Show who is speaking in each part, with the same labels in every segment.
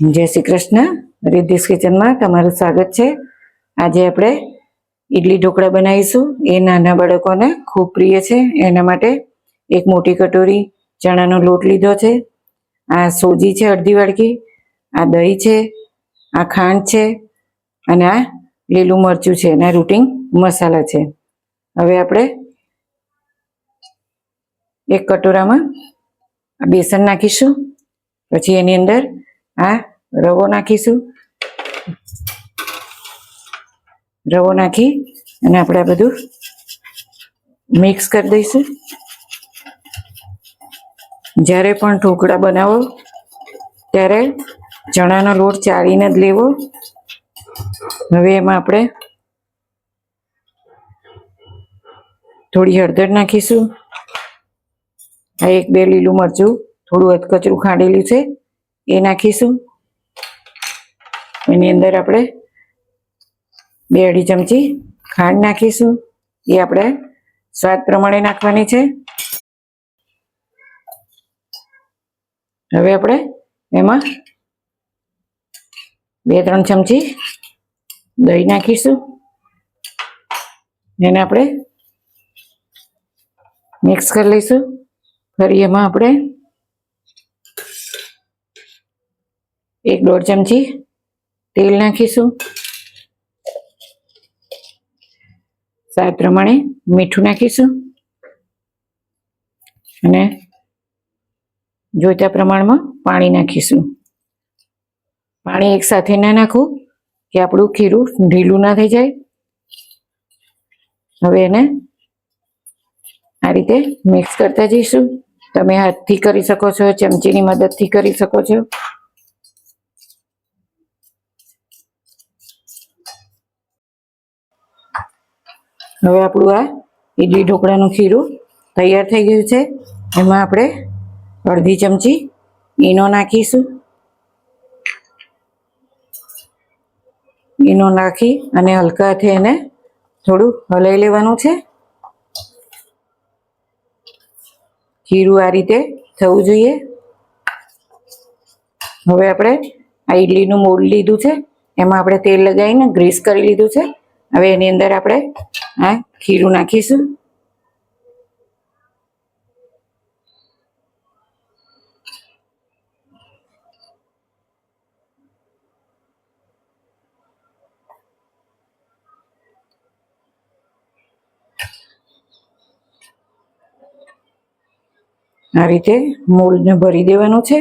Speaker 1: જય શ્રી કૃષ્ણ. રિદ્ધિસ કિચનમાં તમારું સ્વાગત છે. આજે આપણે ઈડલી ઢોકળા બનાવીશું. એ નાના બાળકોને ખૂબ પ્રિય છે. એના માટે એક મોટી કટોરી ચણાનો લોટ લીધો છે. આ સોજી છે અડધી વાડકી, આ દહીં છે, આ ખાંડ છે અને આ લીલું મરચું છે અને રૂટિંગ મસાલા છે. હવે આપણે એક કટોરામાં બેસન નાખીશું. પછી એની અંદર આ રવો નાખીશું. રવો નાખી અને આપણે આ બધું મિક્સ કરી દઈશું. જ્યારે પણ ઢોકળા બનાવો, ત્યારે ચણાનો લોટ ચાળીને જ લેવો. હવે એમાં આપણે થોડી હળદર નાખીશું. આ એક બે લીલું મરચું થોડું અધકચરું ખાંડેલું છે. એ નાખીશું. એની અંદર આપણે બે અઢી ચમચી ખાંડ નાખીશું. એ આપણે સ્વાદ પ્રમાણે નાખવાની છે. હવે આપણે એમાં બે ત્રણ ચમચી દહીં નાખીશું. એને આપણે મિક્સ કરી લઈશું. ફરી એમાં આપણે એક દોઢ ચમચી તેલ નાખીશું. સ્વાદ પ્રમાણે મીઠું નાખીશું. અને જોઈતા પ્રમાણમાં પાણી નાખીશું. પાણી એક સાથે ના નાખવું કે આપણું ખીરું ઢીલું ના થઈ જાય. હવે એને આ રીતે મિક્સ કરતા જઈશું. તમે હાથથી કરી શકો છો, ચમચીની મદદથી કરી શકો છો. હવે આપણું આ ઈડલી ઢોકળાનું ખીરું તૈયાર થઈ ગયું છે. એમાં આપણે અડધી ચમચી ઈનો નાખીશું. ઈનો નાખી અને હલકા હાથે એને થોડું હલાઈ લેવાનું છે. ખીરું આ રીતે થવું જોઈએ. હવે આપણે આ ઈડલીનું મોડ લીધું છે. એમાં આપણે તેલ લગાવીને ગ્રીસ કરી લીધું છે. હવે એની અંદર આપણે આ ખીરું નાખીશું. આ રીતે મોલ્ડને ભરી દેવાનું છે.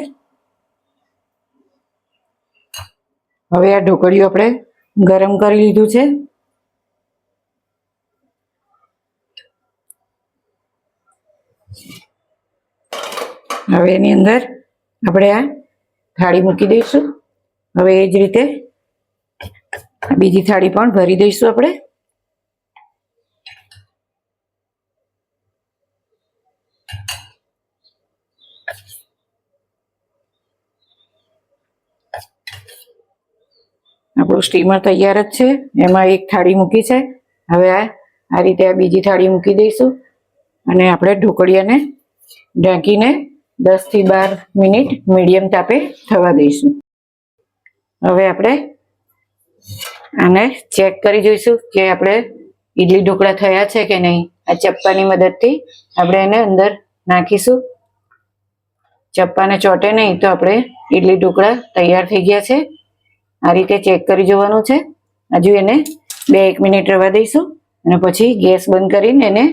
Speaker 1: હવે આ ઢોકળીયું આપણે ગરમ કરી લીધું છે. હવે એની અંદર આપણે આ થાળી મૂકી દઈશું. હવે એ જ રીતે બીજી થાળી પણ ભરી દઈશું આપણે. આપણું સ્ટીમર તૈયાર જ છે. એમાં એક થાળી મૂકી છે. હવે આ આ રીતે આ બીજી થાળી મૂકી દઈશું. અને આપણે ઢોકળીયાને ઢાંકીને દસથી બાર મિનિટ મીડિયમ તાપે થવા દઈશું. હવે આપણે આને ચેક કરી જોઈશું કે આપણે ઈડલી ઢોકળા થયા છે કે નહીં. આ ચપ્પાની મદદથી આપણે એને અંદર નાખીશું. ચપ્પાને ચોટે નહીં તો આપણે ઈડલી ઢોકળા તૈયાર થઈ ગયા છે. આ રીતે ચેક કરી જોવાનું છે. હજુ એને બે એક મિનિટ રવા દઈશું અને પછી ગેસ બંધ કરીને એને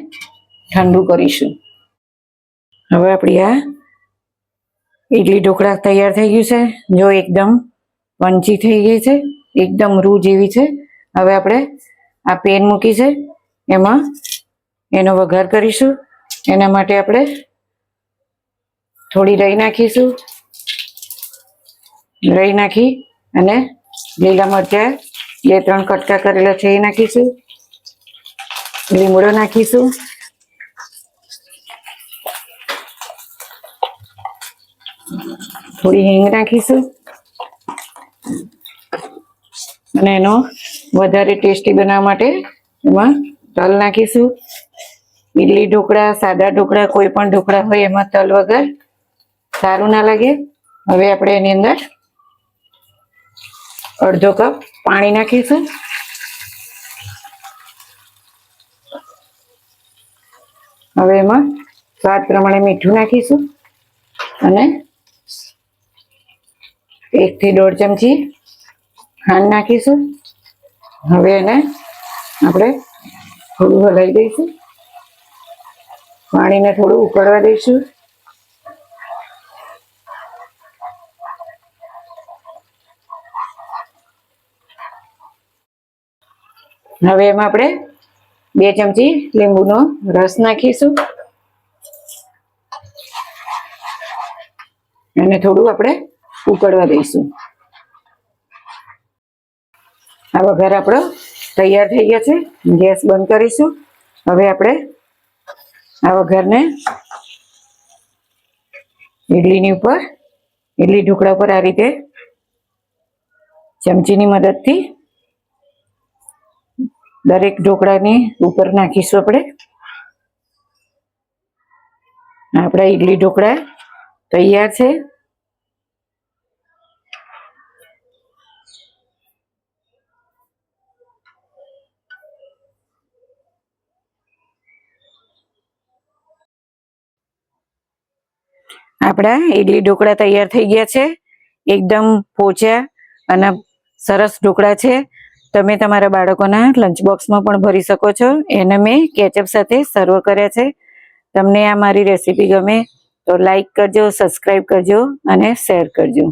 Speaker 1: ઠંડુ કરીશું. હવે આપણી આ ઈડલી ઢોકળા તૈયાર થઈ ગયું છે. જો એકદમ વંચી થઈ ગઈ છે, એકદમ રૂ જેવી છે. હવે આપણે આ પેન મૂકી છે. એમાં એનો વઘાર કરીશું. એના માટે આપણે થોડી રહી નાખીશું. રહી નાખી અને લીલા મરચાં બે ત્રણ કટકા કરેલા છે એ નાખીશું. લીમડો નાખીશું. થોડી હિંગ નાખીશું. અને એનો વધારે ટેસ્ટી બનાવવા માટે એમાં તલ નાખીશું. ઇડલી ઢોકળા, સાદા ઢોકળા, કોઈ પણ ઢોકળા હોય એમાં તલ વગર સારું ના લાગે. હવે આપણે એની અંદર અડધો કપ પાણી નાખીશું. હવે એમાં સ્વાદ પ્રમાણે મીઠું નાખીશું. અને એક થી દોઢ ચમચી ખાંડ નાખીશું. હવે એને આપણે થોડું હલાવી દઈશું. પાણીને થોડું ઉકળવા દઈશું. હવે એમાં આપણે બે ચમચી લીંબુનો રસ નાખીશું. અને થોડું આપણે ઉકળવા દઈશું. આ વઘાર આપણો તૈયાર થઈ ગયો છે. ગેસ બંધ કરીશું. હવે આપણે આ વઘારને ઇડલીની ઉપર ઇડલી ઢોકળા ઉપર આ રીતે ચમચીની મદદથી દરેક ઢોકળાની ઉપર નાખીશું આપણે. આપણા ઈડલી ઢોકળા તૈયાર છે. આપણા ઈડલી ઢોકળા તૈયાર થઈ ગયા છે. એકદમ પોચા અને સરસ ઢોકળા છે. તમે તમારા બાળકોના લંચ બોક્સમાં પણ ભરી શકો છો. એને મેં કેચઅપ સાથે સર્વ કર્યા છે. તમને આ મારી રેસીપી ગમે તો લાઈક કરજો સબસ્ક્રાઈબ કરજો અને શેર કરજો.